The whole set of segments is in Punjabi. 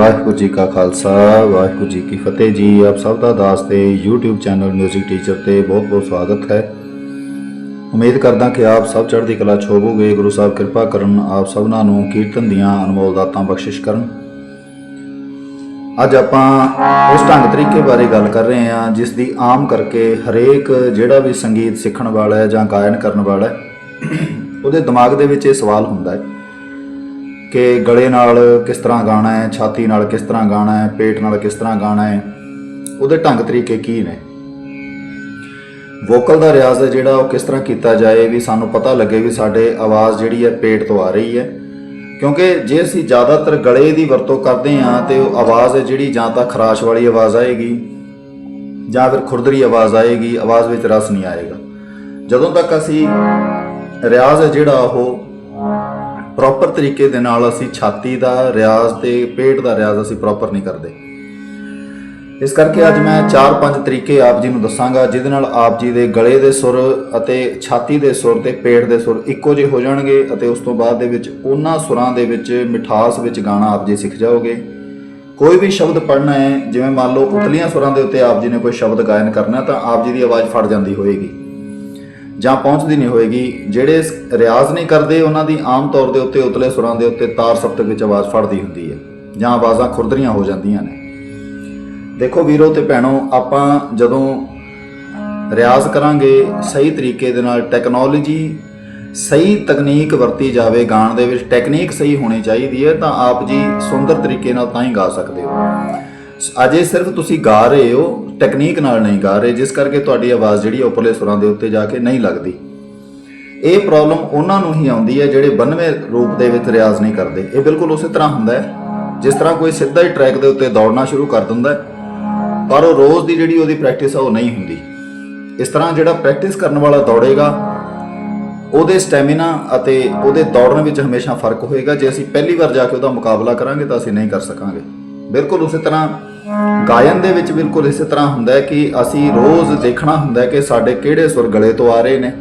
ਵਾਹਿਗੁਰੂ ਜੀ ਕਾ ਖਾਲਸਾ, ਵਾਹਿਗੁਰੂ ਜੀ ਕੀ ਫਤਿਹ ਜੀ। ਆਪ ਸਭ ਦਾ ਦਾਸ ਤੇ YouTube ਚੈਨਲ 뮤직 ਟੀਚਰ ਤੇ ਬਹੁਤ-ਬਹੁਤ ਸਵਾਗਤ ਹੈ। ਉਮੀਦ ਕਰਦਾ ਕਿ ਆਪ ਸਭ ਚੜ੍ਹਦੀ ਕਲਾ 'ਚ ਗੁਰੂ ਸਾਹਿਬ ਕਿਰਪਾ ਕਰਨ ਆਪ ਸਭਨਾਂ ਨੂੰ ਕੀਰਤਨ ਦੀਆਂ ਅਨਮੋਲ ਦਾਤਾਂ ਬਖਸ਼ਿਸ਼ ਕਰਨ। ਅੱਜ ਆਪਾਂ ਉਸ ਢੰਗ ਤਰੀਕੇ ਬਾਰੇ ਗੱਲ ਕਰ ਰਹੇ ਹਾਂ, ਜਿਸ ਦੀ ਆਮ ਕਰਕੇ ਹਰੇਕ ਜਿਹੜਾ ਵੀ ਸੰਗੀਤ ਸਿੱਖਣ ਵਾਲਾ ਹੈ ਜਾਂ ਗਾਇਨ ਕਰਨ ਵਾਲਾ ਹੈ, ਉਹਦੇ ਦਿਮਾਗ ਦੇ ਵਿੱਚ ਇਹ ਸਵਾਲ ਹੁੰਦਾ ਹੈ। ਕਿ ਗਲੇ ਨਾਲ ਕਿਸ ਤਰ੍ਹਾਂ ਗਾਣਾ ਹੈ, ਛਾਤੀ ਨਾਲ ਕਿਸ ਤਰ੍ਹਾਂ ਗਾਣਾ ਹੈ, ਪੇਟ ਨਾਲ ਕਿਸ ਤਰ੍ਹਾਂ ਗਾਣਾ ਹੈ, ਉਹਦੇ ਢੰਗ ਤਰੀਕੇ ਕੀ ਨੇ? ਵੋਕਲ ਦਾ ਰਿਆਜ਼ ਹੈ ਜਿਹੜਾ ਉਹ ਕਿਸ ਤਰ੍ਹਾਂ ਕੀਤਾ ਜਾਏ ਵੀ ਸਾਨੂੰ ਪਤਾ ਲੱਗੇ ਵੀ ਸਾਡੇ ਆਵਾਜ਼ ਜਿਹੜੀ ਹੈ ਪੇਟ ਤੋਂ ਆ ਰਹੀ ਹੈ। ਕਿਉਂਕਿ ਜੇ ਅਸੀਂ ਜ਼ਿਆਦਾਤਰ ਗਲੇ ਦੀ ਵਰਤੋਂ ਕਰਦੇ ਹਾਂ ਤੇ ਉਹ ਆਵਾਜ਼ ਹੈ ਜਿਹੜੀ ਜਾਂ ਤਾਂ ਖਰਾਸ਼ ਵਾਲੀ ਆਵਾਜ਼ ਆਏਗੀ ਜਾਂ ਫਿਰ ਖੁਰਦਰੀ ਆਵਾਜ਼ ਆਏਗੀ, ਆਵਾਜ਼ ਵਿੱਚ ਰਸ ਨਹੀਂ ਆਏਗਾ। ਜਦੋਂ ਤੱਕ ਅਸੀਂ ਰਿਆਜ਼ ਹੈ ਜਿਹੜਾ ਉਹ ਪ੍ਰੋਪਰ ਤਰੀਕੇ ਦੇ ਨਾਲ ਅਸੀਂ ਛਾਤੀ ਦਾ ਰਿਆਜ਼ ਤੇ ਪੇਟ ਦਾ ਰਿਆਜ਼ ਅਸੀਂ ਪ੍ਰੋਪਰ ਨਹੀਂ ਕਰਦੇ। ਇਸ ਕਰਕੇ ਅੱਜ ਮੈਂ 4-5 ਤਰੀਕੇ ਆਪ ਜੀ ਨੂੰ ਦੱਸਾਂਗਾ ਜਿਹਦੇ ਨਾਲ ਆਪ ਜੀ ਦੇ ਗਲੇ ਦੇ ਸੁਰ ਅਤੇ ਛਾਤੀ ਦੇ ਸੁਰ ਤੇ ਪੇਟ ਦੇ ਸੁਰ ਇੱਕੋ ਜਿਹੇ ਹੋ ਜਾਣਗੇ ਅਤੇ ਉਸ ਤੋਂ ਬਾਅਦ ਦੇ ਵਿੱਚ ਉਹਨਾਂ ਸੁਰਾਂ ਦੇ ਵਿੱਚ ਮਿਠਾਸ ਵਿੱਚ ਗਾਣਾ ਆਪ ਜੀ ਸਿੱਖ ਜਾਓਗੇ। ਕੋਈ ਵੀ ਸ਼ਬਦ ਪੜ੍ਹਨਾ ਹੈ ਜਿਵੇਂ ਮੰਨ ਲਓ ਉਤਲੀਆਂ ਸੁਰਾਂ ਦੇ ਉੱਤੇ ਆਪ ਜੀ ਨੇ ਕੋਈ ਸ਼ਬਦ ਗਾਇਨ ਕਰਨਾ ਤਾਂ ਆਪ ਜੀ ਦੀ ਆਵਾਜ਼ ਫੜ ਜਾਂਦੀ ਹੋਏਗੀ। ਜਾਂ ਪਹੁੰਚਦੀ ਨਹੀਂ ਹੋਏਗੀ, ਜਿਹੜੇ ਰਿਆਜ਼ ਨਹੀਂ ਕਰਦੇ, ਉਹਨਾਂ ਦੀ ਆਮ ਤੌਰ ਦੇ ਉੱਤੇ ਉਤਲੇ ਸੁਰਾਂ ਦੇ ਉੱਤੇ ਤਾਰ ਸਪਤਕ ਵਿੱਚ ਆਵਾਜ਼ ਫੜਦੀ ਹੁੰਦੀ ਹੈ, ਜਾਂ ਆਵਾਜ਼ਾਂ ਖੁਰਦਰੀਆਂ ਹੋ ਜਾਂਦੀਆਂ ਨੇ। ਦੇਖੋ ਵੀਰੋ ਤੇ ਭੈਣੋ, ਆਪਾਂ ਜਦੋਂ ਰਿਆਜ਼ ਕਰਾਂਗੇ, ਸਹੀ ਤਰੀਕੇ ਦੇ ਨਾਲ ਟੈਕਨੋਲੋਜੀ ਸਹੀ ਤਕਨੀਕ ਵਰਤੀ ਜਾਵੇ ਗਾਣ ਦੇ ਵਿੱਚ ਟੈਕਨੀਕ ਸਹੀ ਹੋਣੀ ਚਾਹੀਦੀ ਹੈ, ਤਾਂ ਆਪ ਜੀ ਸੁੰਦਰ ਤਰੀਕੇ ਨਾਲ ਤਾਂ ਹੀ ਗਾ ਸਕਦੇ ਹੋ। ਅਜੇ ਸਿਰਫ ਤੁਸੀਂ ਗਾ ਰਹੇ ਹੋ ਟੈਕਨੀਕ ਨਾਲ ਨਹੀਂ ਗਾ ਰਹੇ, ਜਿਸ ਕਰਕੇ ਤੁਹਾਡੀ ਆਵਾਜ਼ ਜਿਹੜੀ ਉੱਪਰਲੇ ਸੁਰਾਂ ਦੇ ਉੱਤੇ ਜਾ ਕੇ ਨਹੀਂ ਲੱਗਦੀ। ਇਹ ਪ੍ਰੋਬਲਮ ਉਹਨਾਂ ਨੂੰ ਹੀ ਆਉਂਦੀ ਹੈ ਜਿਹੜੇ 92 ਰੂਪ ਦੇ ਵਿੱਚ ਰਿਆਜ਼ ਨਹੀਂ ਕਰਦੇ। ਇਹ ਬਿਲਕੁਲ ਉਸੇ ਤਰ੍ਹਾਂ ਹੁੰਦਾ ਹੈ, ਜਿਸ ਤਰ੍ਹਾਂ ਕੋਈ ਸਿੱਧਾ ਹੀ ਟਰੈਕ ਦੇ ਉੱਤੇ ਦੌੜਨਾ ਸ਼ੁਰੂ ਕਰ ਦਿੰਦਾ ਹੈ, ਪਰ ਉਹ ਰੋਜ਼ ਦੀ ਜਿਹੜੀ ਉਹਦੀ ਪ੍ਰੈਕਟਿਸ ਆ ਉਹ ਨਹੀਂ ਹੁੰਦੀ। ਇਸ ਤਰ੍ਹਾਂ ਜਿਹੜਾ ਪ੍ਰੈਕਟਿਸ ਕਰਨ ਵਾਲਾ ਦੌੜੇਗਾ, ਉਹਦੇ ਸਟੈਮਿਨਾ ਅਤੇ ਉਹਦੇ ਦੌੜਨ ਵਿੱਚ ਹਮੇਸ਼ਾ ਫ਼ਰਕ ਹੋਏਗਾ। ਜੇ ਅਸੀਂ ਪਹਿਲੀ ਵਾਰ ਜਾ ਕੇ ਉਹਦਾ ਮੁਕਾਬਲਾ ਕਰਾਂਗੇ ਤਾਂ ਅਸੀਂ ਨਹੀਂ ਕਰ ਸਕਾਂਗੇ। ਬਿਲਕੁਲ ਉਸੇ ਤਰ੍ਹਾਂ ਗਾਇਨ ਦੇ ਵਿੱਚ ਬਿਲਕੁਲ ਇਸੇ ਤਰ੍ਹਾਂ ਹੁੰਦਾ ਹੈ ਕਿ ਅਸੀਂ ਰੋਜ਼ ਦੇਖਣਾ ਹੁੰਦਾ ਹੈ ਕਿ ਸਾਡੇ ਕਿਹੜੇ ਸੁਰ ਗਲੇ ਤੋਂ ਆ ਰਹੇ ਨੇ,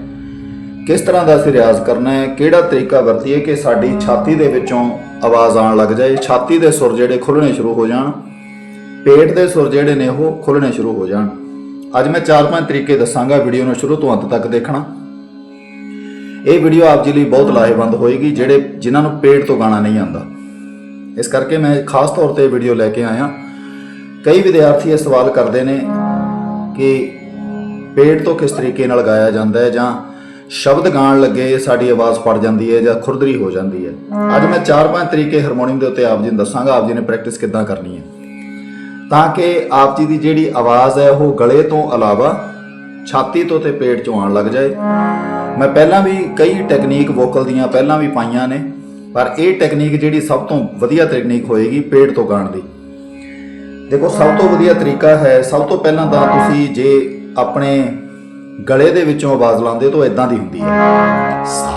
ਕਿਸ ਤਰ੍ਹਾਂ ਦਾ ਅਸੀਂ ਰਿਆਜ਼ ਕਰਨਾ ਹੈ, ਕਿਹੜਾ ਤਰੀਕਾ ਵਰਤੀਏ ਕਿ ਸਾਡੀ ਛਾਤੀ ਦੇ ਵਿੱਚੋਂ ਆਵਾਜ਼ ਆਉਣ ਲੱਗ ਜਾਏ, ਛਾਤੀ ਦੇ ਸੁਰ ਜਿਹੜੇ ਖੁੱਲਣੇ ਸ਼ੁਰੂ ਹੋ ਜਾਣ, ਪੇਟ ਦੇ ਸੁਰ ਜਿਹੜੇ ਨੇ ਉਹ ਖੁੱਲਣੇ ਸ਼ੁਰੂ ਹੋ ਜਾਣ। ਅੱਜ ਮੈਂ ਚਾਰ ਪੰਜ ਤਰੀਕੇ ਦੱਸਾਂਗਾ ਵੀਡੀਓ ਨੂੰ ਸ਼ੁਰੂ ਤੋਂ ਅੰਤ ਤੱਕ ਦੇਖਣਾ। ਇਹ ਵੀਡੀਓ ਆਪ ਜੀ ਲਈ ਬਹੁਤ ਲਾਹੇਵੰਦ ਹੋਏਗੀ, ਜਿਹੜੇ ਜਿਨ੍ਹਾਂ ਨੂੰ ਪੇਟ ਤੋਂ ਗਾਣਾ ਨਹੀਂ ਆਉਂਦਾ। ਇਸ ਕਰਕੇ ਮੈਂ ਖਾਸ ਤੌਰ ਤੇ ਵੀਡੀਓ ਲੈ ਕੇ ਆਇਆ। ਕਈ ਵਿਦਿਆਰਥੀ ਇਹ ਸਵਾਲ ਕਰਦੇ ਨੇ ਕਿ ਪੇਟ ਤੋਂ ਕਿਸ ਤਰੀਕੇ ਨਾਲ ਗਾਇਆ ਜਾਂਦਾ ਹੈ ਜਾਂ ਸ਼ਬਦ ਗਾਣ ਲੱਗੇ ਸਾਡੀ ਆਵਾਜ਼ ਫੜ ਜਾਂਦੀ ਹੈ ਜਾਂ ਖੁਰਦਰੀ ਹੋ ਜਾਂਦੀ ਹੈ? ਅੱਜ ਮੈਂ ਚਾਰ ਪੰਜ ਤਰੀਕੇ ਹਾਰਮੋਨੀਅਮ ਦੇ ਉੱਤੇ ਆਪ ਜੀ ਨੂੰ ਦੱਸਾਂਗਾ, ਆਪ ਜੀ ਨੇ ਪ੍ਰੈਕਟਿਸ ਕਿੱਦਾਂ ਕਰਨੀ ਹੈ। ਤਾਂ ਕਿ ਆਪ ਜੀ ਦੀ ਜਿਹੜੀ ਆਵਾਜ਼ ਹੈ ਉਹ ਗਲੇ ਤੋਂ ਇਲਾਵਾ ਛਾਤੀ ਤੋਂ ਤੇ ਪੇਟ ਚੋਂ ਆਉਣ ਲੱਗ ਜਾਏ। ਮੈਂ ਪਹਿਲਾਂ ਵੀ ਕਈ ਟੈਕਨੀਕ ਵੋਕਲ ਦੀਆਂ ਪਹਿਲਾਂ ਵੀ ਪਾਈਆਂ ਨੇ, ਪਰ ਇਹ ਟੈਕਨੀਕ ਜਿਹੜੀ ਸਭ ਤੋਂ ਵਧੀਆ ਟੈਕਨੀਕ ਹੋਏਗੀ ਪੇਟ ਤੋਂ ਗਾਣ ਦੀ। ਦੇਖੋ, ਸਭ ਤੋਂ ਵਧੀਆ ਤਰੀਕਾ ਹੈ, ਸਭ ਤੋਂ ਪਹਿਲਾਂ ਤਾਂ ਤੁਸੀਂ ਜੇ ਆਪਣੇ ਗਲੇ ਦੇ ਵਿੱਚੋਂ ਆਵਾਜ਼ ਲਾਉਂਦੇ ਹੋ ਤਾਂ ਇਦਾਂ ਦੀ ਹੁੰਦੀ ਹੈ। ਸਾ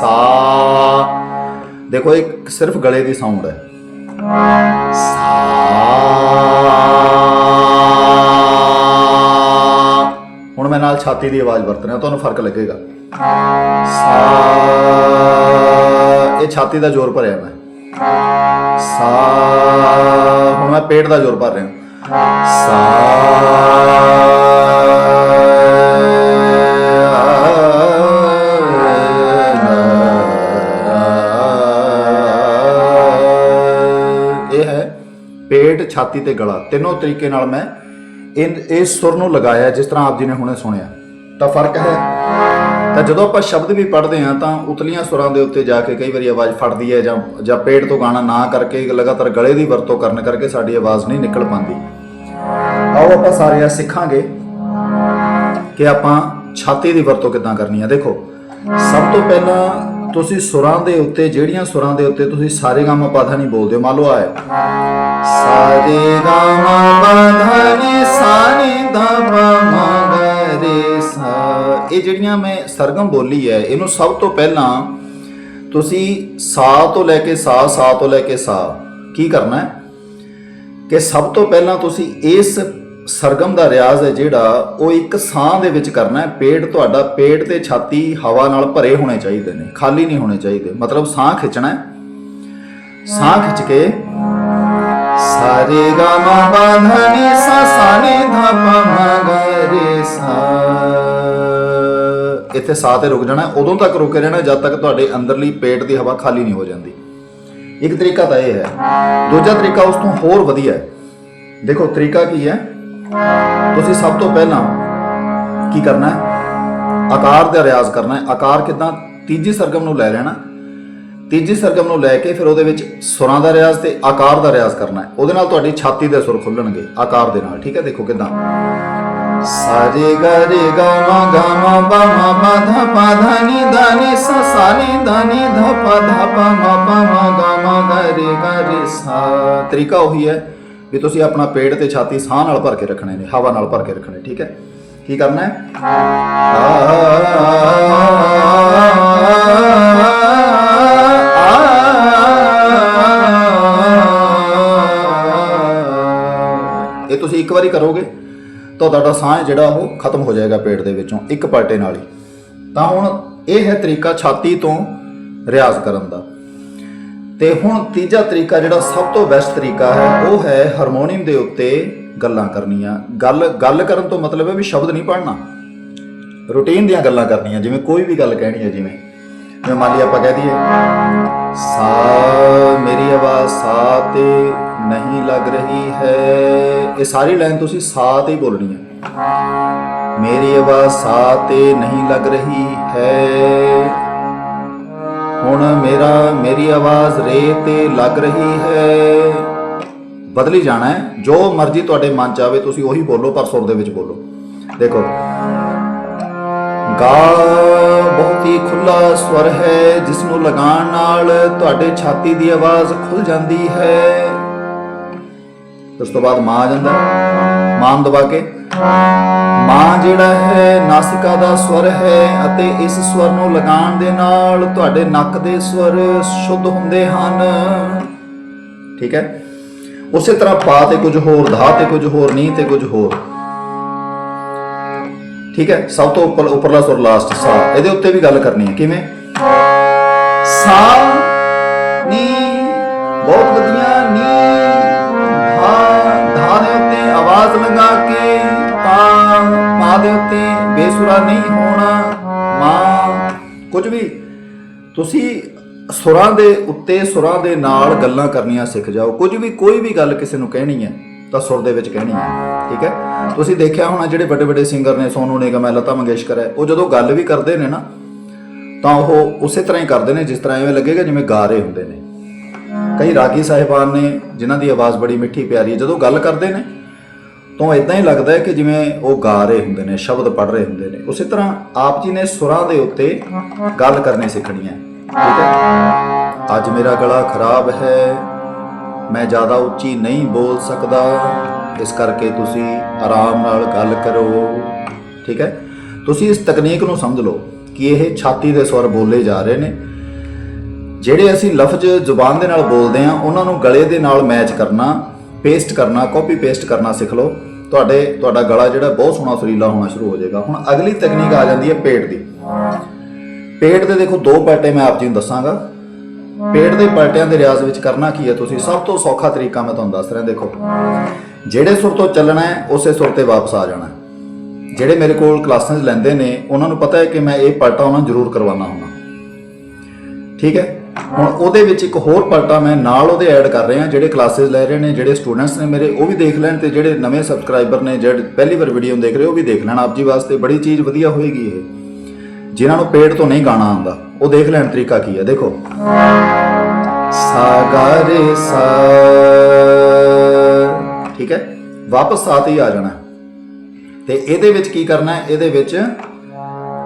ਸਾ। ਦੇਖੋ ਇਹ ਸਿਰਫ ਗਲੇ ਦੀ ਸਾਊਂਡ ਹੈ। ਹੁਣ ਮੈਂ ਨਾਲ ਛਾਤੀ ਦੀ ਆਵਾਜ਼ ਵਰਤ ਰਿਹਾ, ਤੁਹਾਨੂੰ ਫ਼ਰਕ ਲੱਗੇਗਾ। ਸਾ। ਇਹ ਛਾਤੀ ਦਾ ਜ਼ੋਰ ਭਰਿਆ ਮੈਂ ਸਾ ਹੁਣ ਮੈਂ ਪੇਟ ਦਾ ਜ਼ੋਰ ਭਰ ਰਿਹਾ। ਸਾ ਇਹ ਹੈ ਪੇਟ ਛਾਤੀ ਤੇ ਗਲਾ। ਤਿੰਨੋਂ ਤਰੀਕੇ ਨਾਲ ਮੈਂ ਇਹ ਇਸ ਸੁਰ ਨੂੰ ਲਗਾਇਆ, ਜਿਸ ਤਰ੍ਹਾਂ ਆਪ ਜੀ ਨੇ ਹੁਣੇ ਸੁਣਿਆ। ਤਾਂ ਫ਼ਰਕ ਹੈ? ਤਾਂ ਜਦੋਂ ਆਪਾਂ ਸ਼ਬਦ ਵੀ ਪੜ੍ਹਦੇ ਹਾਂ ਤਾਂ ਉਤਲੀਆਂ ਸੁਰਾਂ ਦੇ ਉੱਤੇ ਜਾ ਕੇ ਕਈ ਵਾਰੀ ਆਵਾਜ਼ ਫੜਦੀ ਹੈ ਜਾਂ ਜਾਂ ਪੇਟ ਤੋਂ ਗਾਣਾ ਨਾ ਕਰਕੇ ਲਗਾਤਾਰ ਗਲੇ ਦੀ ਵਰਤੋਂ ਕਰਨ ਕਰਕੇ ਸਾਡੀ ਆਵਾਜ਼ ਨਹੀਂ ਨਿਕਲ ਪਾਉਂਦੀ। ਆਓ ਆਪਾਂ ਸਾਰੇ ਸਿੱਖਾਂਗੇ ਕਿ ਆਪਾਂ ਛਾਤੀ ਦੀ ਵਰਤੋਂ ਕਿੱਦਾਂ ਕਰਨੀ ਹੈ ਦੇਖੋ, ਸਭ ਤੋਂ ਪਹਿਲਾਂ ਤੁਸੀਂ ਸੁਰਾਂ ਦੇ ਉੱਤੇ, ਜਿਹੜੀਆਂ ਸੁਰਾਂ ਦੇ ਉੱਤੇ ਤੁਸੀਂ ਸਾਰੇ ਗਾਮਾ ਪਾਧਾ ਨਹੀਂ ਬੋਲਦੇ ਹੋ ਮੰਨ ਲਓ ਆਏ। ਸਾਰੇ ਗਾਮਾ ਪਾਧਾ ਨੀ ਸਾਨੀ ਦਾ ਮਾ ਰੇ ਸਾ। ਇਹ ਜਿਹੜੀਆਂ ਮੈਂ ਸਰਗਮ ਬੋਲੀ ਹੈ, ਇਹਨੂੰ ਸਭ ਤੋਂ ਪਹਿਲਾਂ ਤੁਸੀਂ ਸਾ ਤੋਂ ਲੈ ਕੇ ਸਾ ਸਾ ਤੋਂ ਲੈ ਕੇ ਸਾ, ਕੀ ਕਰਨਾ ਹੈ? ਕਿ ਸਭ ਤੋਂ ਪਹਿਲਾਂ ਤੁਸੀਂ ਇਸ ਸਰਗਮ ਦਾ ਰਿਆਜ਼ ਹੈ ਜਿਹੜਾ ਉਹ ਇੱਕ ਸਾਹ ਦੇ ਵਿੱਚ ਕਰਨਾ ਹੈ। ਪੇਟ ਤੁਹਾਡਾ ਪੇਟ ਤੇ ਛਾਤੀ ਹਵਾ ਨਾਲ ਭਰੇ ਹੋਣੇ ਚਾਹੀਦੇ ਨੇ, ਖਾਲੀ ਨਹੀਂ ਹੋਣੇ ਚਾਹੀਦੇ। ਮਤਲਬ ਸਾਹ ਖਿੱਚਣਾ ਹੈ। ਸਾਹ ਖਿੱਚ ਕੇ ਸਾਰੇ ਗਾ ਮਾ ਪਾ ਸਾ ਸਾ। ਨੀ ਧਾ ਪਾ ਮਾ ਗਾ ਰੇ ਸਾ ਇੱਥੇ ਸਾਹ ਤੇ ਰੁਕ ਜਾਣਾ ਉਦੋਂ ਤੱਕ ਰੁਕੇ ਰਹਿਣਾ ਜਦ ਤੱਕ ਤੁਹਾਡੇ ਅੰਦਰਲੀ ਪੇਟ ਦੀ ਹਵਾ ਖਾਲੀ ਨਹੀਂ ਹੋ ਜਾਂਦੀ। ਇੱਕ ਤਰੀਕਾ ਤਾਂ ਇਹ ਹੈ। ਦੂਜਾ ਤਰੀਕਾ ਉਸ ਤੋਂ ਹੋਰ ਵਧੀਆ ਹੈ। ਦੇਖੋ, ਤਰੀਕਾ ਕੀ ਹੈ? ਤੁਸੀਂ ਸਭ ਤੋਂ ਪਹਿਲਾਂ ਕੀ ਕਰਨਾ ਹੈ? ਆਕਾਰ ਦਾ ਰਿਆਜ਼ ਕਰਨਾ ਹੈ। ਆਕਾਰ ਕਿਦਾਂ ਤੀਜੀ ਸਰਗਮ ਨੂੰ ਲੈ ਲੈਣਾ? ਤੀਜੀ ਸਰਗਮ ਨੂੰ ਲੈ ਕੇ ਫਿਰ ਉਹਦੇ ਵਿੱਚ ਸੁਰਾਂ ਦਾ ਰਿਆਜ਼ ਤੇ ਆਕਾਰ ਦਾ ਰਿਆਜ਼ ਕਰਨਾ ਹੈ। ਉਹਦੇ ਨਾਲ ਤੁਹਾਡੀ ਛਾਤੀ ਦੇ ਸੁਰ ਖੁੱਲਣਗੇ ਆਕਾਰ ਦੇ ਨਾਲ, ਠੀਕ ਹੈ? ਦੇਖੋ ਕਿਦਾਂ। ਸਾਜੇ ਗਾ ਰੇ ਗਾ ਮਾ ਗਾ ਮਾ ਪਾ ਮਾ ਪਾ ਧਾ ਪਾ ਧਾ ਨੀ ਧਾ ਨੀ ਸਾ ਸਾ। ਤਰੀਕਾ ਉਹੀ ਹੈ। ਵੀ ਤੁਸੀਂ ਆਪਣਾ ਪੇਟ ਤੇ ਛਾਤੀ ਸਾਹ ਨਾਲ ਭਰ ਕੇ ਰੱਖਣੇ ਨੇ, ਹਵਾ ਨਾਲ ਭਰ ਕੇ ਰੱਖਣੇ, ਠੀਕ ਹੈ? ਕੀ ਕਰਨਾ ਹੈ? ਇਹ ਤੁਸੀਂ ਇੱਕ ਵਾਰੀ ਕਰੋਗੇ, ਤਾਂ ਤੁਹਾਡਾ ਸਾਹ ਜਿਹੜਾ ਉਹ ਖਤਮ ਹੋ ਜਾਏਗਾ ਪੇਟ ਦੇ ਵਿੱਚੋਂ, ਇੱਕ ਪਾਟੇ ਨਾਲ ਹੀ। ਤਾਂ ਹੁਣ ਇਹ ਹੈ ਤਰੀਕਾ ਛਾਤੀ ਤੋਂ ਰਿਆਜ਼ ਕਰਨ ਦਾ। ਤੇ ਹੁਣ ਤੀਜਾ ਤਰੀਕਾ ਜਿਹੜਾ ਸਭ ਤੋਂ ਬੈਸਟ ਤਰੀਕਾ ਹੈ, ਉਹ ਹੈ ਹਾਰਮੋਨੀਅਮ ਦੇ ਉੱਤੇ ਗੱਲਾਂ ਕਰਨੀਆਂ। ਗੱਲ ਗੱਲ ਕਰਨ ਤੋਂ ਮਤਲਬ ਹੈ ਵੀ ਸ਼ਬਦ ਨਹੀਂ ਪੜ੍ਹਨਾ। ਰੂਟੀਨ ਦੀਆਂ ਗੱਲਾਂ ਕਰਨੀਆਂ, ਜਿਵੇਂ ਕੋਈ ਵੀ ਗੱਲ ਕਹਿਣੀ ਹੈ, ਜਿਵੇਂ। ਜਿਵੇਂ ਮੰਨ ਲਈ ਆਪਾਂ ਕਹਿ ਦਈਏ, ਸਾ ਮੇਰੀ ਆਵਾਜ਼ ਸਾ ਤੇ ਨਹੀਂ ਲੱਗ ਰਹੀ ਹੈ। ਇਹ ਸਾਰੀ ਲਾਈਨ ਤੁਸੀਂ ਸਾ ਤੇ ਹੀ ਬੋਲਣੀ ਹੈ। ਮੇਰੀ ਆਵਾਜ਼ ਸਾ ਤੇ ਨਹੀਂ ਲੱਗ ਰਹੀ ਹੈ। ਹੁਣ ਮੇਰਾ, ਮੇਰੀ ਆਵਾਜ਼ ਰੇ ਤੇ ਲੱਗ ਰਹੀ ਹੈ। ਬਦਲੀ ਜਾਣਾ ਹੈ। ਜੋ ਮਰਜ਼ੀ ਤੁਹਾਡੇ ਮਨ ਚ ਆਵੇ, ਤੁਸੀਂ ਉਹੀ ਬੋਲੋ, ਪਰ ਸੁਰ ਦੇ ਵਿੱਚ ਬੋਲੋ। ਦੇਖੋ ਗਾ ਬਹੁਤ ਹੀ ਖੁੱਲਾ ਸਵਰ ਹੈ ਜਿਸ ਨੂੰ ਲਗਾਉਣ ਨਾਲ ਤੁਹਾਡੇ ਛਾਤੀ ਦੀ ਆਵਾਜ਼ ਖੁੱਲ ਜਾਂਦੀ ਹੈ। ਉਸ ਤੋਂ ਬਾਅਦ ਮਾਂ ਆ ਜਾਂਦਾ। ਹੈ। ਮਾਂ ਦਬਾ ਕੇ। ਮਾਂ ਜਿਹੜਾ ਹੈ, ਨਾਸਿਕਾ ਦਾ ਸਵਰ ਹੈ ਅਤੇ ਇਸ ਸਵਰ ਨੂੰ ਲਗਾਉਣ ਦੇ ਨਾਲ ਤੁਹਾਡੇ ਨੱਕ ਦੇ ਸਵਰ ਸ਼ੁੱਧ ਹੁੰਦੇ ਹਨ। ਠੀਕ ਹੈ? ਉਸੇ ਤਰ੍ਹਾਂ ਪਾ ਤੇ ਕੁਝ ਹੋਰ, ਧਾ ਤੇ ਕੁਝ ਹੋਰ ਨੀ ਤੇ ਕੁਝ ਹੋਰ। ਠੀਕ ਹੈ? ਸਭ ਤੋਂ ਉੱਪਰ, ਉੱਪਰਲਾ ਸੁਰ ਲਾਸਟ ਸਾ। ਇਹਦੇ ਉੱਤੇ ਵੀ ਗੱਲ ਕਰਨੀ ਹੈ। ਕਿਵੇਂ? ਸਾ, ਨੀ ਕੁਝ ਵੀ। ਤੁਸੀਂ ਸੁਰਾਂ ਦੇ ਉੱਤੇ, ਸੁਰਾਂ ਦੇ ਨਾਲ ਗੱਲਾਂ ਕਰਨੀਆਂ ਸਿੱਖ ਜਾਓ। ਕੁਝ ਵੀ, ਕੋਈ ਵੀ ਗੱਲ ਕਿਸੇ ਨੂੰ ਕਹਿਣੀ ਹੈ, ਤਾਂ ਸੁਰ ਦੇ ਵਿੱਚ ਕਹਿਣੀ ਹੈ। ਠੀਕ ਹੈ? ਤੁਸੀਂ ਦੇਖਿਆ ਹੋਣਾ ਜਿਹੜੇ ਵੱਡੇ ਵੱਡੇ ਸਿੰਗਰ ਨੇ, ਸੋਨੂ ਨਿਗਮ ਹੈ, ਲਤਾ ਮੰਗੇਸ਼ਕਰ ਹੈ, ਉਹ ਜਦੋਂ ਗੱਲ ਵੀ ਕਰਦੇ ਨੇ ਨਾ, ਤਾਂ ਉਹ ਉਸੇ ਤਰ੍ਹਾਂ ਹੀ ਕਰਦੇ ਨੇ, ਜਿਸ ਤਰ੍ਹਾਂ ਐਵੇਂ ਲੱਗੇਗਾ ਜਿਵੇਂ ਗਾ ਰਹੇ ਹੁੰਦੇ ਨੇ। ਕਈ ਰਾਗੀ ਸਾਹਿਬਾਨ ਨੇ, ਜਿਨ੍ਹਾਂ ਦੀ ਆਵਾਜ਼ ਬੜੀ ਮਿੱਠੀ ਪਿਆਰੀ ਹੈ, ਜਦੋਂ ਗੱਲ ਕਰਦੇ ਨੇ ਤੋਂ ਇਦਾਂ ਹੀ ਲੱਗਦਾ ਹੈ ਕਿ ਜਿਵੇਂ ਉਹ ਗਾ ਰਹੇ ਹੁੰਦੇ ਨੇ, ਸ਼ਬਦ ਪੜ੍ਹ ਰਹੇ ਹੁੰਦੇ ਨੇ। ਉਸੇ ਤਰ੍ਹਾਂ ਆਪ ਜੀ ਨੇ ਸੁਰਾਂ ਦੇ ਉੱਤੇ ਗੱਲ ਕਰਨੀ ਸਿੱਖਣੀ ਹੈ। ਠੀਕ ਹੈ? ਅੱਜ ਮੇਰਾ ਗਲਾ ਖਰਾਬ ਹੈ, ਮੈਂ ਜ਼ਿਆਦਾ ਉੱਚੀ ਨਹੀਂ ਬੋਲ ਸਕਦਾ, ਇਸ ਕਰਕੇ ਤੁਸੀਂ ਆਰਾਮ ਨਾਲ ਗੱਲ ਕਰੋ। ਠੀਕ ਹੈ? ਤੁਸੀਂ ਇਸ ਤਕਨੀਕ ਨੂੰ ਸਮਝ ਲਓ ਕਿ ਇਹ ਛਾਤੀ ਦੇ ਸਵਰ ਬੋਲੇ ਜਾ ਰਹੇ ਨੇ। ਜਿਹੜੇ ਅਸੀਂ ਲਫ਼ਜ਼ ਜ਼ੁਬਾਨ ਦੇ ਨਾਲ ਬੋਲਦੇ ਆ ਉਹਨਾਂ ਨੂੰ ਗਲੇ ਦੇ ਨਾਲ ਮੈਚ ਕਰਨਾ ਪੇਸਟ ਕਰਨਾ ਕਾਪੀ ਪੇਸਟ ਕਰਨਾ ਸਿੱਖ ਲਓ। ਤੁਹਾਡੇ, ਤੁਹਾਡਾ ਗਲਾ ਜਿਹੜਾ ਬਹੁਤ ਸੋਹਣਾ ਸੁਰੀਲਾ ਹੋਣਾ ਸ਼ੁਰੂ ਹੋ ਜਾਏਗਾ। ਹੁਣ ਅਗਲੀ ਤਕਨੀਕ ਆ ਜਾਂਦੀ ਹੈ ਪੇਟ ਦੀ। ਪੇਟ ਦੇ ਦੇਖੋ ਦੋ ਪਾਟੇ ਮੈਂ ਆਪ ਜੀ ਨੂੰ ਦੱਸਾਂਗਾ। ਪੇਟ ਦੇ ਪਾਟਿਆਂ ਦੇ ਰਿਆਜ਼ ਵਿੱਚ ਕਰਨਾ ਕੀ ਹੈ ਤੁਸੀਂ? ਸਭ ਤੋਂ ਸੌਖਾ ਤਰੀਕਾ ਮੈਂ ਤੁਹਾਨੂੰ ਦੱਸ ਰਿਹਾ, ਦੇਖੋ। ਜਿਹੜੇ ਸੁਰ ਤੋਂ ਚੱਲਣਾ ਹੈ, ਉਸੇ ਸੁਰ ਤੇ ਵਾਪਸ ਆ ਜਾਣਾ ਜਿਹੜੇ ਮੇਰੇ ਕੋਲ ਕਲਾਸਾਂ ਲੈਂਦੇ ਨੇ, ਉਹਨਾਂ ਨੂੰ ਪਤਾ ਹੈ ਕਿ ਮੈਂ ਇਹ ਪਾਟਾ ਉਹਨਾਂ ਨੂੰ ਜ਼ਰੂਰ ਕਰਵਾਉਣਾ ਹੁੰਦਾ। ਠੀਕ ਹੈ? ਹੁਣ ਉਹਦੇ ਵਿੱਚ ਇੱਕ ਹੋਰ ਪਲਟਾ ਮੈਂ ਨਾਲ ਉਹਦੇ ਐਡ ਕਰ ਰਿਹਾ, ਜਿਹੜੇ ਕਲਾਸਿਸ ਲੈ ਰਹੇ ਨੇ, ਜਿਹੜੇ ਸਟੂਡੈਂਟਸ ਨੇ ਮੇਰੇ, ਉਹ ਵੀ ਦੇਖ ਲੈਣ ਤੇ ਜਿਹੜੇ ਨਵੇਂ ਸਬਸਕ੍ਰਾਈਬਰ ਨੇ, ਜਿਹੜੇ ਪਹਿਲੀ ਵਾਰ ਵੀਡੀਓ ਦੇਖ ਰਹੇ, ਉਹ ਵੀ ਦੇਖ ਲੈਣ। ਆਪ ਜੀ ਵਾਸਤੇ ਬੜੀ ਚੀਜ਼ ਵਧੀਆ ਹੋਏਗੀ ਇਹ। ਜਿਨ੍ਹਾਂ ਨੂੰ ਪੇਟ ਤੋਂ ਨਹੀਂ ਗਾਣਾ ਆਉਂਦਾ, ਉਹ ਦੇਖ ਲੈਣ ਤਰੀਕਾ ਕੀ ਹੈ। ਦੇਖੋ। ਸਾ ਗਾ ਰੇ ਸਾ ਠੀਕ ਹੈ? ਵਾਪਸ ਸਾਥ ਹੀ ਆ ਜਾਣਾ। ਤੇ ਇਹਦੇ ਵਿੱਚ ਕੀ ਕਰਨਾ ਹੈ? ਇਹਦੇ ਵਿੱਚ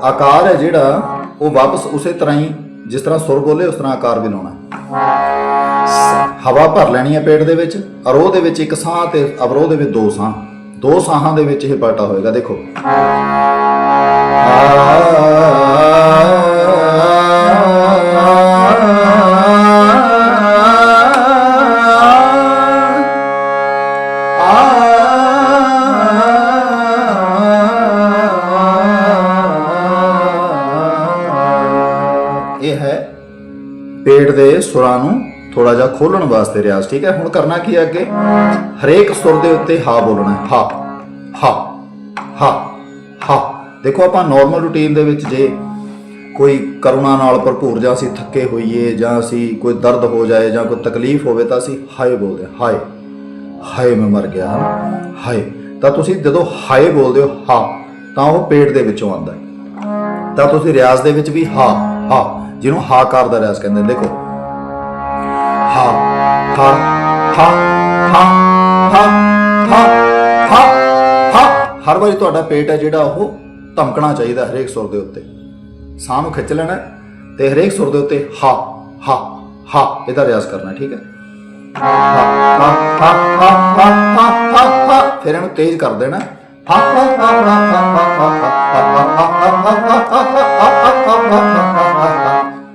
ਆਕਾਰ ਹੈ ਜਿਹੜਾ, ਉਹ ਵਾਪਸ ਉਸੇ ਤਰ੍ਹਾਂ ਹੀ ਜਿਸ ਤਰ੍ਹਾਂ ਸੁਰ ਬੋਲੇ ਉਸ ਤਰ੍ਹਾਂ ਆਕਾਰ ਵੀ ਲਾਉਣਾ। ਹਵਾ ਭਰ ਲੈਣੀ ਹੈ ਪੇਟ ਦੇ ਵਿੱਚ, ਅਰੋਹ ਦੇ ਵਿੱਚ ਇੱਕ ਸਾਹ ਤੇ ਅਵਰੋਹ ਦੇ ਵਿੱਚ ਦੋ ਸਾਹ। ਦੋ ਸਾਹਾਂ ਦੇ ਵਿੱਚ ਇਹ ਪਾਟਾ ਹੋਏਗਾ, ਦੇਖੋ। ਇਹ ਸੁਰਾਂ ਨੂੰ ਥੋੜਾ ਜਿਹਾ ਖੋਲਣ ਵਾਸਤੇ ਰਿਆਜ਼, ਠੀਕ ਹੈ? ਹੁਣ ਕਰਨਾ ਕੀ ਹੈ ਅੱਗੇ? ਹਰੇਕ ਸੁਰ ਦੇ ਉੱਤੇ ਹਾ ਬੋਲਣਾ ਹੈ। ਹਾ ਹਾ ਹਾ ਹਾ। ਦੇਖੋ, ਆਪਾਂ ਨਾਰਮਲ ਰੂਟੀਨ ਦੇ ਵਿੱਚ ਜੇ ਕੋਈ ਕਰੋਨਾ ਨਾਲ ਭਰਪੂਰ ਜਾਂ ਅਸੀਂ ਥੱਕੇ ਹੋਈਏ ਜਾਂ ਅਸੀਂ ਕੋਈ ਦਰਦ ਹੋ ਜਾਏ ਜਾਂ ਕੋਈ ਤਕਲੀਫ ਹੋਵੇ ਤਾਂ ਅਸੀਂ ਹਾਏ ਬੋਲਦੇ ਹਾਂ। ਹਾਏ ਹਾਏ ਮੈਂ ਮਰ ਗਿਆ ਹਨਾ ਹਾਏ। ਤਾਂ ਤੁਸੀਂ ਜਦੋਂ ਹਾਏ ਬੋਲਦੇ ਹੋ, ਹਾ, ਤਾਂ ਉਹ ਪੇਟ ਦੇ ਵਿੱਚੋਂ ਆਉਂਦਾ ਹੈ। ਤਾਂ ਤੁਸੀਂ ਰਿਆਜ਼ ਦੇ ਵਿੱਚ ਵੀ ਹਾ ਹਾ, ਜਿਹਨੂੰ ਹਾਕਾਰ ਦਾ ਰਿਆਜ਼ ਕਹਿੰਦੇ ਦੇਖੋ ਹਰ ਵਾਰੀ ਤੁਹਾਡਾ ਪੇਟ ਹੈ ਜਿਹੜਾ ਉਹ ਧਮਕਣਾ ਚਾਹੀਦਾ ਹਰੇਕ ਸੁਰ ਦੇ ਉੱਤੇ ਸਾਹ ਨੂੰ ਖਿੱਚ ਲੈਣਾ ਤੇ ਹਰੇਕ ਸੁਰ ਦੇ ਉੱਤੇ ਹਾ ਹਾ ਹਾ ਇਹਦਾ ਰਿਆਜ਼ ਕਰਨਾ ਠੀਕ ਹੈ ਫਿਰ ਇਹਨੂੰ ਤੇਜ਼ ਕਰ ਦੇਣਾ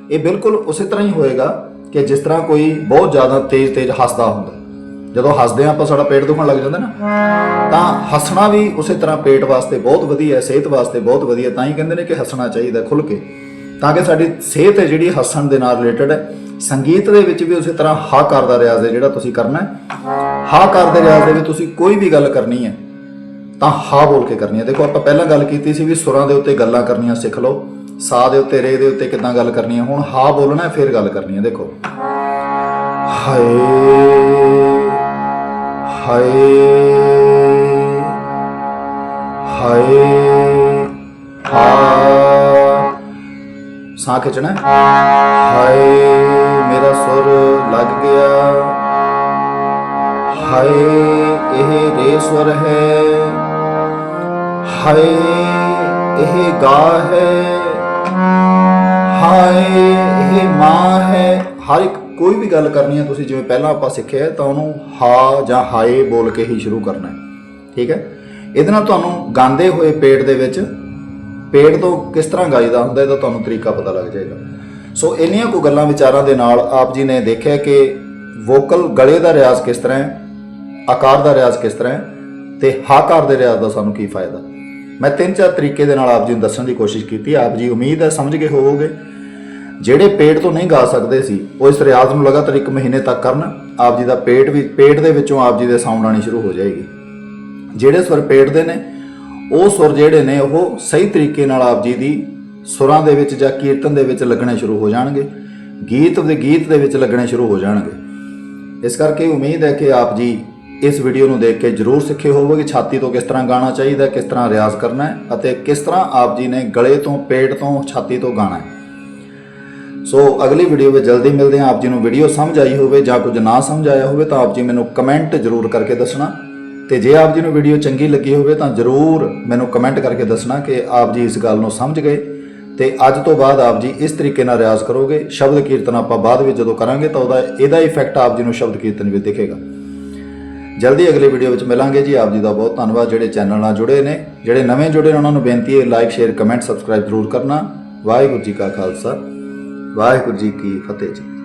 ਇਹ ਬਿਲਕੁਲ ਉਸੇ ਤਰ੍ਹਾਂ ਹੀ ਹੋਏਗਾ ਕਿ ਜਿਸ ਤਰ੍ਹਾਂ ਕੋਈ ਬਹੁਤ ਜ਼ਿਆਦਾ ਤੇਜ਼ ਤੇਜ਼ ਹੱਸਦਾ ਹੁੰਦਾ, ਜਦੋਂ ਹੱਸਦੇ ਆ ਆਪਾਂ, ਸਾਡਾ ਪੇਟ ਦੁਖਣ ਲੱਗ ਜਾਂਦਾ ਨਾ, ਤਾਂ ਹੱਸਣਾ ਵੀ ਉਸੇ ਤਰ੍ਹਾਂ ਪੇਟ ਵਾਸਤੇ ਬਹੁਤ ਵਧੀਆ ਹੈ, ਸਿਹਤ ਵਾਸਤੇ ਬਹੁਤ ਵਧੀਆ, ਤਾਂ ਹੀ ਕਹਿੰਦੇ ਨੇ ਕਿ ਹੱਸਣਾ ਚਾਹੀਦਾ ਖੁੱਲ ਕੇ, ਤਾਂ ਕਿ ਸਾਡੀ ਸਿਹਤ ਹੈ ਜਿਹੜੀ ਹੱਸਣ ਦੇ ਨਾਲ ਰਿਲੇਟਡ ਹੈ, ਸੰਗੀਤ ਦੇ ਵਿੱਚ ਵੀ ਉਸੇ ਤਰ੍ਹਾਂ ਹਾ ਕਰ ਦਾ ਰਿਆਜ਼ ਹੈ ਜਿਹੜਾ ਤੁਸੀਂ ਕਰਨਾ ਹੈ। ਹਾ ਕਰ ਦੇ ਰਿਆਜ਼ ਦੇ ਵਿੱਚ ਤੁਸੀਂ ਕੋਈ ਵੀ ਗੱਲ ਕਰਨੀ ਹੈ, ਤਾਂ ਹਾ ਬੋਲ ਕੇ ਕਰਨੀ ਹੈ। ਦੇਖੋ, ਆਪਾਂ ਪਹਿਲਾਂ ਗੱਲ ਕੀਤੀ ਸੀ ਵੀ ਸੁਰਾਂ ਦੇ ਉੱਤੇ ਗੱਲਾਂ ਕਰਨੀਆਂ ਸਿੱਖ ਲਓ ਸਾ ਦੇ ਉੱਤੇ ਰੇ ਦੇ ਉੱਤੇ ਕਿੱਦਾਂ ਗੱਲ ਕਰਨੀ ਹੈ ਹੁਣ ਹਾ ਬੋਲਣਾ ਹੈ, ਫਿਰ ਗੱਲ ਕਰਨੀ ਹੈ ਦੇਖੋ। ਹਾਏ ਹਾਏ ਹਾਏ ਹਾ। ਸਾਹ ਖਿੱਚਣਾ ਹਾਏ ਮੇਰਾ ਸੁਰ ਲੱਗ ਗਿਆ। ਹਾਏ ਇਹ ਰੇ ਸੁਰ ਹੈ। ਹਾਏ ਇਹ ਗਾ ਹੈ। ਹਾਏ, ਇਹ ਮਾਂ ਹੈ। ਹਰ ਇੱਕ ਕੋਈ ਵੀ ਗੱਲ ਕਰਨੀ ਹੈ, ਤੁਸੀਂ ਜਿਵੇਂ ਪਹਿਲਾਂ ਆਪਾਂ ਸਿੱਖਿਆ ਤਾਂ ਉਹਨੂੰ ਹਾ ਜਾਂ ਹਾਏ ਬੋਲ ਕੇ ਹੀ ਸ਼ੁਰੂ ਕਰਨਾ ਹੈ। ਠੀਕ ਹੈ? ਇਹਦੇ ਨਾਲ ਤੁਹਾਨੂੰ ਗਾਉਂਦੇ ਹੋਏ ਪੇਟ ਦੇ ਵਿੱਚ, ਪੇਟ ਤੋਂ ਕਿਸ ਤਰ੍ਹਾਂ ਗਾਈਦਾ ਹੁੰਦਾ, ਇਹਦਾ ਤੁਹਾਨੂੰ ਤਰੀਕਾ ਪਤਾ ਲੱਗ ਜਾਏਗਾ। ਸੋ ਇੰਨੀਆਂ ਕੋ ਗੱਲਾਂ ਵਿਚਾਰਾਂ ਦੇ ਨਾਲ ਆਪ ਜੀ ਨੇ ਦੇਖਿਆ ਕਿ ਵੋਕਲ ਗਲੇ ਦਾ ਰਿਆਜ਼ ਕਿਸ ਤਰ੍ਹਾਂ ਹੈ, ਆਕਾਰ ਦਾ ਰਿਆਜ਼ ਕਿਸ ਤਰ੍ਹਾਂ ਹੈ, ਤੇ ਹਾਕਾਰ ਦੇ ਰਿਆਜ਼ ਦਾ ਸਾਨੂੰ ਕੀ ਫਾਇਦਾ। ਮੈਂ ਤਿੰਨ ਚਾਰ ਤਰੀਕੇ ਦੇ ਨਾਲ ਆਪ ਜੀ ਨੂੰ ਦੱਸਣ ਦੀ ਕੋਸ਼ਿਸ਼ ਕੀਤੀ, ਆਪ ਜੀ ਉਮੀਦ ਹੈ, ਸਮਝ ਗਏ ਹੋਵੋਗੇ। ਜਿਹੜੇ ਪੇਟ ਤੋਂ ਨਹੀਂ ਗਾ ਸਕਦੇ ਸੀ, ਉਹ ਇਸ ਰਿਆਜ਼ ਨੂੰ ਲਗਾਤਾਰ ਇੱਕ ਮਹੀਨੇ ਤੱਕ ਕਰਨ, ਆਪ ਜੀ ਦਾ ਪੇਟ ਵੀ, ਪੇਟ ਦੇ ਵਿੱਚੋਂ ਆਪ ਜੀ ਦੇ ਸਾਊਂਡ ਆਣੀ ਸ਼ੁਰੂ ਹੋ ਜਾਏਗੀ। ਜਿਹੜੇ ਸੁਰ ਪੇਟ ਦੇ ਨੇ, ਉਹ ਸੁਰ ਜਿਹੜੇ ਨੇ, ਉਹ ਸਹੀ ਤਰੀਕੇ ਨਾਲ ਆਪ ਜੀ ਦੀ ਸੁਰਾਂ ਦੇ ਵਿੱਚ ਜਾਂ ਕੀਰਤਨ ਦੇ ਵਿੱਚ ਲੱਗਣੇ ਸ਼ੁਰੂ ਹੋ ਜਾਣਗੇ। ਗੀਤ ਦੇ ਗੀਤ ਦੇ ਵਿੱਚ ਲੱਗਣੇ ਸ਼ੁਰੂ ਹੋ ਜਾਣਗੇ। ਇਸ ਕਰਕੇ ਉਮੀਦ ਹੈ ਕਿ ਆਪ ਜੀ ਇਸ ਵੀਡੀਓ ਨੂੰ ਦੇਖ ਕੇ ਜਰੂਰ ਸਿੱਖੇ ਹੋਵੋਗੇ ਛਾਤੀ ਤੋਂ ਕਿਸ ਤਰ੍ਹਾਂ ਗਾਣਾ ਚਾਹੀਦਾ, ਕਿਸ ਤਰ੍ਹਾਂ ਰਿਆਜ਼ ਕਰਨਾ ਹੈ ਅਤੇ ਕਿਸ ਤਰ੍ਹਾਂ ਆਪ ਜੀ ਨੇ ਗਲੇ ਤੋਂ, ਪੇਟ ਤੋਂ, ਛਾਤੀ ਤੋਂ ਗਾਣਾ ਹੈ। ਸੋ ਅਗਲੀ ਵੀਡੀਓ ਵਿੱਚ ਜਲਦੀ ਮਿਲਦੇ ਹਾਂ। ਆਪ ਜੀ ਨੂੰ ਵੀਡੀਓ ਸਮਝ ਆਈ ਹੋਵੇ ਜਾਂ ਕੁਝ ਨਾ ਸਮਝ ਆਇਆ ਹੋਵੇ ਤਾਂ ਆਪ ਜੀ ਮੈਨੂੰ ਕਮੈਂਟ ਜ਼ਰੂਰ ਕਰਕੇ ਦੱਸਣਾ। ਤੇ ਜੇ ਆਪ ਜੀ ਨੂੰ ਵੀਡੀਓ ਚੰਗੀ ਲੱਗੀ ਹੋਵੇ ਤਾਂ ਜ਼ਰੂਰ ਮੈਨੂੰ ਕਮੈਂਟ ਕਰਕੇ ਦੱਸਣਾ ਕਿ ਆਪ ਜੀ ਇਸ ਗੱਲ ਨੂੰ ਸਮਝ ਗਏ ਤੇ ਅੱਜ ਤੋਂ ਬਾਅਦ ਆਪ ਜੀ ਇਸ ਤਰੀਕੇ ਨਾਲ ਰਿਆਜ਼ ਕਰੋਗੇ। ਸ਼ਬਦ ਕੀਰਤਨ ਆਪਾਂ ਬਾਅਦ ਵਿੱਚ ਜਦੋਂ ਕਰਾਂਗੇ ਤਾਂ ਉਹਦਾ, ਇਹਦਾ ਇਫੈਕਟ ਆਪ ਜੀ ਨੂੰ ਸ਼ਬਦ ਕੀਰਤਨ ਵਿੱਚ ਦਿਖੇਗਾ। ਜਲਦੀ ਅਗਲੀ ਵੀਡੀਓ ਵਿੱਚ ਮਿਲਾਂਗੇ ਜੀ। ਆਪ ਜੀ ਦਾ ਬਹੁਤ ਧੰਨਵਾਦ। ਜਿਹੜੇ ਚੈਨਲ ਨਾਲ ਜੁੜੇ ਨੇ, ਜਿਹੜੇ ਨਵੇਂ ਜੁੜੇ ਨੇ, ਉਹਨਾਂ ਨੂੰ ਬੇਨਤੀ ਹੈ ਲਾਈਕ ਸ਼ੇਅਰ ਕਮੈਂਟ ਸਬਸਕ੍ਰਾਈਬ ਜ਼ਰੂਰ ਕਰਨਾ। ਵਾਹਿਗੁਰੂ ਜੀ ਕਾ ਖਾਲਸਾ। ਵਾਹਿਗੁਰੂ ਜੀ ਕੀ ਫਤਿਹ ਜੀ।